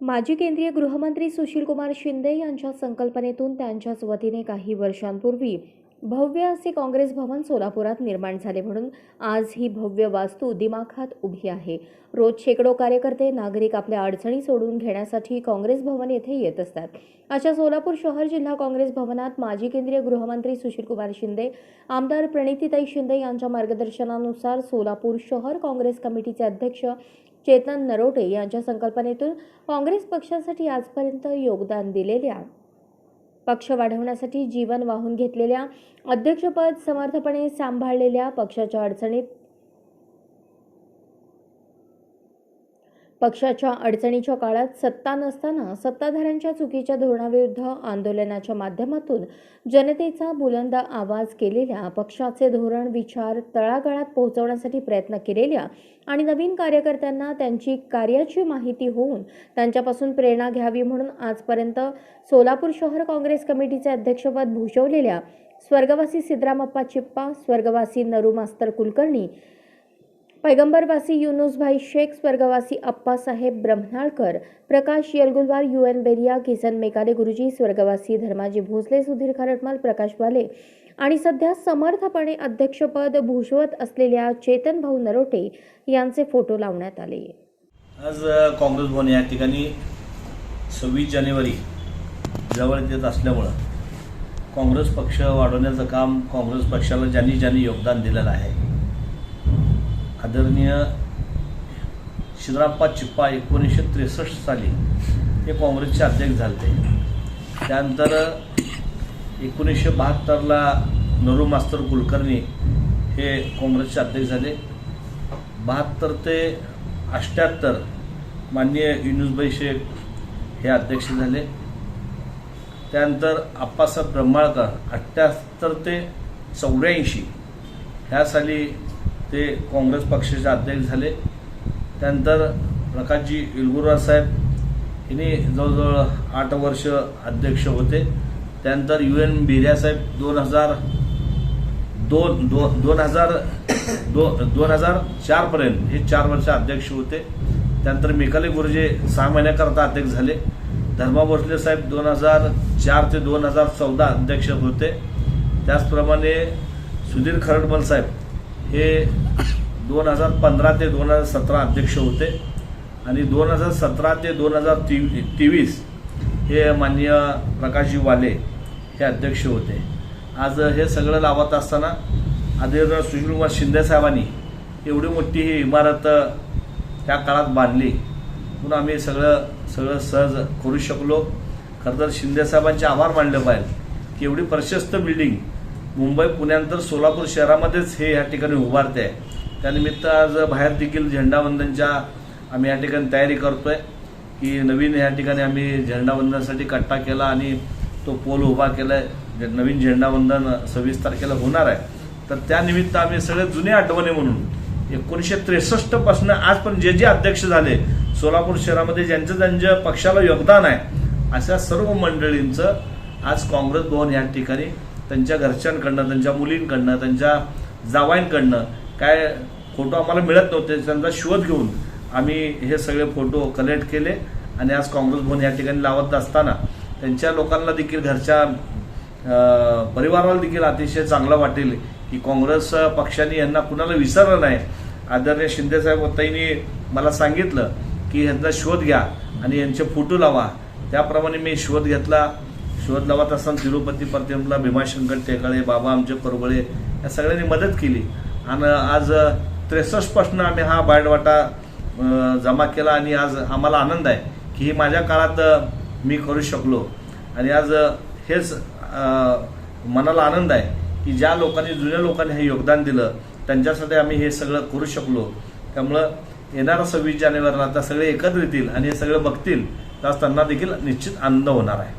माजी केंद्रीय गृहमंत्री सुशीलकुमार शिंदे यांच्या संकल्पनेतून त्यांच्याच वतीने काही वर्षांपूर्वी भव्य असे काँग्रेस भवन सोलापुरात निर्माण झाले म्हणून आज ही भव्य वास्तू दिमाखात उभी आहे. रोज शेकडो कार्यकर्ते नागरिक आपल्या अडचणी सोडून घेण्यासाठी काँग्रेस भवन येथे येत असतात. अशा सोलापूर शहर जिल्हा काँग्रेस भवनात माजी केंद्रीय गृहमंत्री सुशीलकुमार शिंदे आमदार प्रणितीताई शिंदे यांच्या मार्गदर्शनानुसार सोलापूर शहर काँग्रेस कमिटीचे अध्यक्ष चेतन नरोटे यांच्या संकल्पनेतून काँग्रेस पक्षासाठी आजपर्यंत योगदान दिलेल्या पक्ष वाढवण्यासाठी जीवन वाहून घेतलेल्या अध्यक्षपद समर्थपणे सांभाळलेल्या पक्षाच्या अडचणीत पक्षाच्या अडचणीच्या काळात सत्ता नसताना सत्ताधाऱ्यांच्या चुकीच्या धोरणाविरुद्ध आंदोलनाच्या माध्यमातून जनतेचा बुलंद आवाज केलेल्या पक्षाचे धोरण विचार तळागाळात पोहोचवण्यासाठी प्रयत्न केलेल्या आणि नवीन कार्यकर्त्यांना त्यांची कार्याची माहिती होऊन त्यांच्यापासून प्रेरणा घ्यावी म्हणून आजपर्यंत सोलापूर शहर काँग्रेस कमिटीचे अध्यक्षपद भूषवलेल्या स्वर्गवासी सिद्धरामप्पा चिप्पा स्वर्गवासी नरू मास्तर कुलकर्णी पैगंबरवासी युनुसभाई शेख स्वर्गवासी अप्पासाहेब ब्रह्नाळकर प्रकाश येलगुलवार यू एन बेरिया किसन मेकाले गुरुजी स्वर्गवासी धर्माजी भोसले सुधीर खरटमाल प्रकाश वाले आणि सध्या समर्थपणे अध्यक्षपद भूषवत असलेल्या चेतन भाऊ नरोटे यांचे फोटो लावण्यात आले. आज काँग्रेस भवन या ठिकाणी सव्वीस जानेवारी जवळ येत असल्यामुळं काँग्रेस पक्ष वाढवण्याचं काम काँग्रेस पक्षाला ज्यांनी ज्यांनी योगदान दिलेलं आहे आदरणीय शिराप्पा चिप्पा एकोणीसशे त्रेसष्ट साली हे काँग्रेसचे अध्यक्ष झाले. त्यानंतर एकोणीसशे बहात्तरला नरू मास्तर कुलकर्णी हे काँग्रेसचे अध्यक्ष झाले. बहात्तर ते अष्ट्याहत्तर माननीय युनुसभाई शेख हे अध्यक्ष झाले. त्यानंतर आप्पासाहेब ब्रह्माळकर अठ्ठ्याहत्तर ते चौऱ्याऐंशी ह्या साली ते काँग्रेस पक्षाचे अध्यक्ष झाले. त्यानंतर प्रकाशजी इलगुरा साहेब यांनी जवळजवळ आठ वर्ष अध्यक्ष होते. त्यानंतर यू एन बिर्यासाहेब दोन हजार दोन दोन दोन हजार दो दोन हजार चारपर्यंत हे चार वर्ष अध्यक्ष होते. त्यानंतर मिकाले गुरुजे सहा महिन्याकरता अध्यक्ष झाले. धर्मा भोसले साहेब दोन हजार चार ते दोन हजार चौदा अध्यक्ष होते. त्याचप्रमाणे सुधीर खरडमल साहेब हे दोन हजार पंधरा ते दोन हजार सतरा अध्यक्ष होते. आणि दोन हजार सतरा ते दोन हजार ती तेवीस हे माननीय प्रकाशजी वाले हे अध्यक्ष होते. आज हे सगळं लावत असताना आदरणीय सुशीलकुमार शिंदे साहेबांनी एवढी मोठी ही इमारत त्या काळात बांधली. म्हणून आम्ही सगळं सगळं सहज करू शकलो. खरं तर शिंदे साहेबांचे आभार मानले पाहिजे की एवढी प्रशस्त बिल्डिंग मुंबई पुण्यानंतर सोलापूर शहरामध्येच हे या ठिकाणी उभारते. आहे त्यानिमित्त आज बाहेर देखील झेंडावंदनच्या आम्ही या ठिकाणी तयारी करतोय की नवीन या ठिकाणी आम्ही झेंडावंदनासाठी कट्टा केला आणि तो पोल उभा केलाय जे नवीन झेंडावंदन सव्वीस तारखेला होणार आहे. तर त्यानिमित्त आम्ही सगळे जुने आठवणी म्हणून एकोणीसशे त्रेसष्टपासून आजपर्यंत जे जे अध्यक्ष झाले सोलापूर शहरामध्ये ज्यांचं ज्यांचं पक्षाला योगदान आहे अशा सर्व मंडळींचं आज काँग्रेस भवन या ठिकाणी त्यांच्या घरच्यांकडनं त्यांच्या मुलींकडनं त्यांच्या जावाईंकडनं काय फोटो आम्हाला मिळत नव्हते त्यांचा शोध घेऊन आम्ही हे सगळे फोटो कलेक्ट केले. आणि आज काँग्रेस भवन या ठिकाणी लावत असताना त्यांच्या लोकांना देखील घरच्या परिवाराला देखील अतिशय चांगलं वाटेल की काँग्रेस पक्षाने यांना कुणाला विसरलं नाही. आदरणीय शिंदेसाहेब ताईंनी मला सांगितलं की ह्यांचा शोध घ्या आणि यांचे फोटो लावा. त्याप्रमाणे मी शोध घेतला. शोध लावत असताना तिरुपती प्रतिमला भीमाशंकर टेकाळे बाबा आमचे परबळे या सगळ्यांनी मदत केली. आणि आज त्रेसष्टपासून आम्ही हा बायडवाटा जमा केला आणि आज आम्हाला आनंद आहे की ही माझ्या काळात मी करू शकलो. आणि आज हेच मनाला आनंद आहे की ज्या लोकांनी जुन्या लोकांनी हे योगदान दिलं त्यांच्यासाठी आम्ही हे सगळं करू शकलो. त्यामुळं येणारा सव्वीस जानेवारीला आता सगळे एकत्र येतील आणि हे सगळं बघतील तर त्यांना देखील निश्चित आनंद होणार आहे.